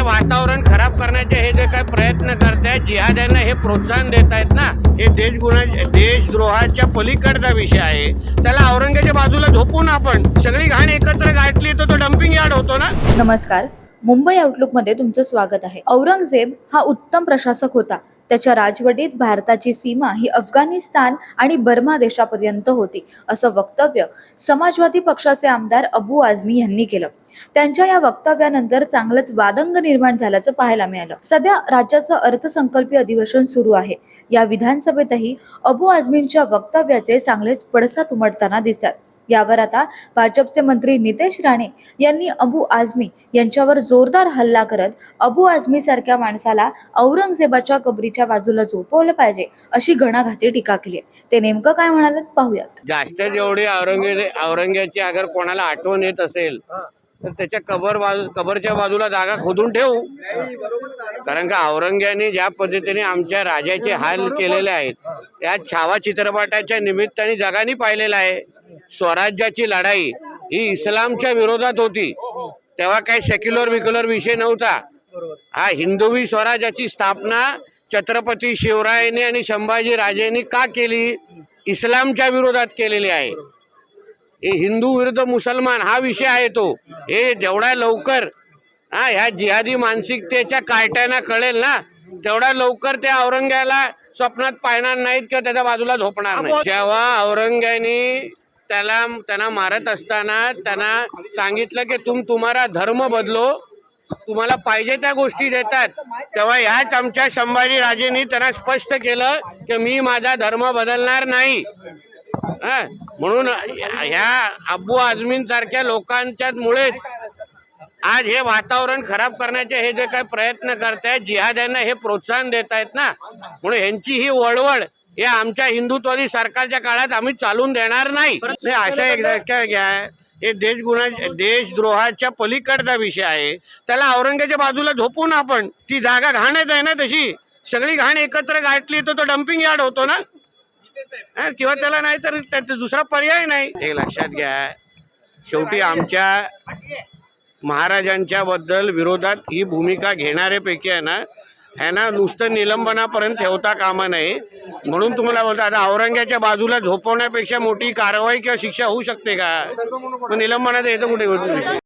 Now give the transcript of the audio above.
वातावरण खराब करण्याचे हे जे काही प्रयत्न करतायत जिहाद्यांना हे प्रोत्साहन देत आहेत ना हे देशगुणा देशद्रोहाच्या पलीकडचा विषय आहे. त्याला औरंगाच्या बाजूला झोपून आपण सगळी घाण एकत्र गाठली तर तो डम्पिंग यार्ड होतो ना? नमस्कार. मुंबई आउटलुकमध्ये तुमचं स्वागत आहे. औरंगजेब हा उत्तम प्रशासक होता. त्याच्या राजवटीत भारताची सीमा ही अफगाणिस्तान आणि बर्मा देशापर्यंत होती असं वक्तव्य समाजवादी पक्षाचे आमदार अबू आझमी यांनी केलं. त्यांच्या या वक्तव्यानंतर चांगलंच वादंग निर्माण झाल्याचं पाहायला मिळालं. सध्या राज्याचं अर्थसंकल्पीय अधिवेशन सुरू आहे. या विधानसभेतही अबू आझमींच्या वक्तव्याचे चांगलेच पडसाद उमटताना दिसतात. यावर आता भाजपचे मंत्री नितेश राणे यांनी अबू आझमी यांच्यावर जोरदार हल्ला करत अबू आझमी सारख्या माणसाला औरंगजेबाच्या कबरीच्या बाजूला झोपवलं पाहिजे अशी घणाघाती टीका केली ते नेमकं काय म्हणाले पाहूयात. जास्त जेवढी औरंगे औरंग्याची अगर कोणाला आठवण येत असेल तर त्याच्या कबर बाजू कबरच्या बाजूला जागा खोदून ठेवू. कारण का औरंग्याने ज्या पद्धतीने आमच्या राजाचे हाल केलेले आहेत त्या छावा चित्रपटाच्या निमित्ताने जगाने पाहिलेलं आहे. स्वराज्याची लढाई ही इस्लामच्या विरोधात होती. तेव्हा काही सेक्युलर विक्युलर विषय नव्हता. हा हिंदवी स्वराज्याची स्थापना छत्रपती शिवरायांनी आणि संभाजी राजेंनी का केली? इस्लामच्या विरोधात केलेली आहे. हे हिंदू विरुद्ध मुसलमान हा विषय आहे तो. हे जेवढा लवकर हा ह्या जिहादी मानसिकतेच्या कार्ट्यांना कळेल ना तेवढा लवकर त्या औरंग्याला स्वप्नात पाहणार नाहीत किंवा त्याच्या बाजूला झोपणार नाही जेव्हा औरंग्याने त्याला त्यांना मारत असताना त्यांना सांगितलं की तुम तुम्हाला धर्म बदलो. तुम्हाला पाहिजे त्या गोष्टी देतात. तेव्हा ह्याच आमच्या संभाजी राजेंनी त्यांना स्पष्ट केलं की मी माझा धर्म बदलणार नाही. हा, म्हणून ह्या अब्बू आझमीन सारख्या मुळेच आज हे वातावरण खराब करण्याचे हे जे काही प्रयत्न करतायत जिहाद्यांना हे प्रोत्साहन देत आहेत ना. म्हणून ह्यांची ही वळवळ हे आमच्या हिंदुत्वादी सरकारच्या काळात आम्ही चालून देणार नाही. हे अशा एक लक्षात घ्या. हे देशगुणा देशद्रोहाच्या पलीकडचा विषय आहे. त्याला औरंगाच्या बाजूला झोपून आपण ती जागा घाणच आहे ना तशी. सगळी घाण एकत्र गाठली तर तो डम्पिंग यार्ड होतो ना? किंवा त्याला नाही तर त्याचा दुसरा पर्याय नाही. हे लक्षात घ्या. शेवटी आमच्या महाराजांच्या बद्दल विरोधात ही भूमिका घेणारे पैकी आहे ना ह्यांना नुसतं निलंबनापर्यंत ठेवता कामा नये. म्हणून तुम्हाला बोलतो आता औरंग्याच्या बाजूला झोपवण्यापेक्षा मोठी कारवाई किंवा शिक्षा होऊ शकते का? निलंबनात येतं कुठे?